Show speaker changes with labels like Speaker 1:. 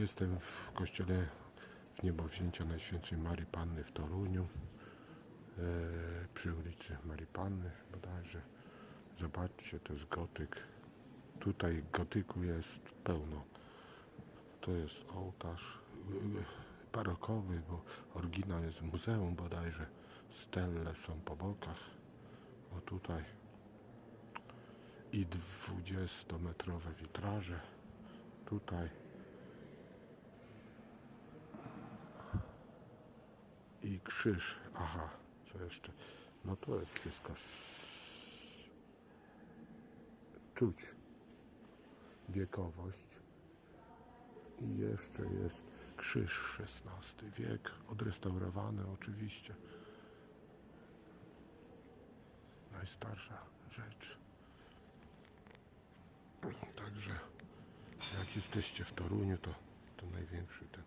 Speaker 1: Jestem w kościele w niebowzięcia Najświętszej Marii Panny w Toruniu. E, przy ulicy Marii Panny bodajże. Zobaczcie, to jest gotyk. Tutaj gotyku jest pełno. To jest ołtarz e, barokowy, bo oryginał jest w muzeum bodajże. Stelle są po bokach. O tutaj. I 20-metrowe witraże. Tutaj. Krzyż. Aha, co jeszcze? No to jest wszystko. Czuć wiekowość. I jeszcze jest krzyż XVI wiek, odrestaurowany oczywiście. Najstarsza rzecz. Także jak jesteście w Toruniu, to, to największy ten